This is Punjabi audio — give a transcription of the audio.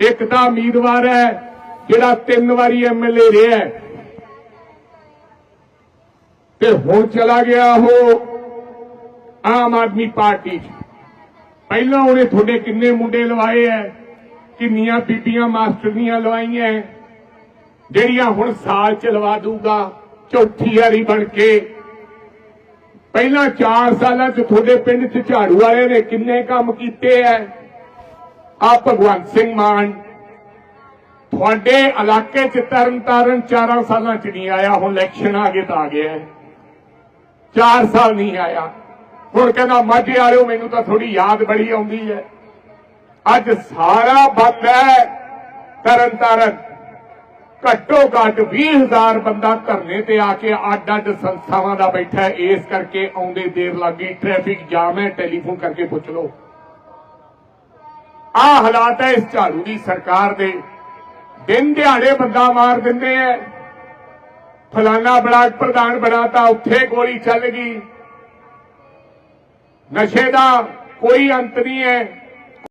ਇੱਕ ਤਾਂ ਉਮੀਦਵਾਰ ਹੈ, ਜਿਹੜਾ ਤਿੰਨ ਵਾਰੀ ਐਮਐਲਏ ਰਿਹਾ ਤੇ ਹੁਣ ਚਲਾ ਗਿਆ ਉਹ ਆਮ ਆਦਮੀ ਪਾਰਟੀ 'ਚ। ਪਹਿਲਾਂ ਉਹਨੇ ਤੁਹਾਡੇ ਕਿੰਨੇ ਮੁੰਡੇ ਲਵਾਏ ਐ, ਕਿੰਨੀਆਂ ਬੀਬੀਆਂ ਮਾਸਟਰਨੀਆਂ ਲਵਾਈਆਂ ਜਿਹੜੀਆਂ ਹੁਣ ਸਾਲ ਚ ਲਵਾ ਦੂਗਾ ਚੌਥੀ ਵਾਰੀ ਬਣ ਕੇ। ਪਹਿਲਾਂ 4 ਸਾਲਾਂ ਚ ਤੁਹਾਡੇ ਪਿੰਡ ਚ ਝਾੜੂ ਵਾਲੇ ਨੇ ਕਿੰਨੇ ਕੰਮ ਕੀਤੇ ਐ? ਆ ਭਗਵੰਤ ਸਿੰਘ ਮਾਨ, ਤੁਹਾਡੇ ਇਲਾਕੇ ਚ ਤਰਨਤਾਰਨ 4 ਸਾਲਾਂ ਚ ਨਹੀਂ ਆਇਆ, ਹੁਣ ਇਲੈਕਸ਼ਨ ਆ ਗਏ ਤਾਂ ਆ ਗਿਆ ਹੈ। 4 ਸਾਲ ਨਹੀਂ ਆਇਆ। ਹੁਣ ਕਹਿੰਦਾ, ਮਾਝੇ ਵਾਲਿਓ, ਮੈਨੂੰ ਤਾਂ ਥੋੜੀ ਯਾਦ ਬੜੀ ਆਉਂਦੀ ਹੈ। ਅੱਜ ਸਾਰਾ ਬੰਦ ਹੈ ਤਰਨ ਤਾਰਨ ਘੱਟੋ ਘੱਟ 20000 ਬੰਦਾ ਧਰਨੇ ਤੇ ਆ ਕੇ ਅੱਡ ਅੱਡ ਸੰਸਥਾਵਾਂ ਦਾ ਬੈਠਾ ਇਸ ਕਰਕੇ ਆਉਂਦੇ ਦੇਰ ਲੱਗੀ ਟ੍ਰੈਫਿਕ ਜਾਮ ਹੈ ਟੈਲੀਫੋਨ ਕਰਕੇ ਪੁੱਛ ਲਓ। ਆ ਹਾਲਾਤ ਹੈ ਇਸ ਝਾੜੂ ਦੀ ਸਰਕਾਰ ਦੇ। ਦਿਨ ਦਿਹਾੜੇ ਬੰਦਾ ਮਾਰ ਦਿੰਦੇ ਐ ਫਲਾਨਾ ਬਲਾਕ ਪ੍ਰਧਾਨ ਬਣਾਤਾ ਉੱਥੇ ਗੋਲੀ ਚੱਲ ਗਈ। ਨਸ਼ੇ ਦਾ ਕੋਈ ਅੰਤ ਨਹੀਂ ਹੈ।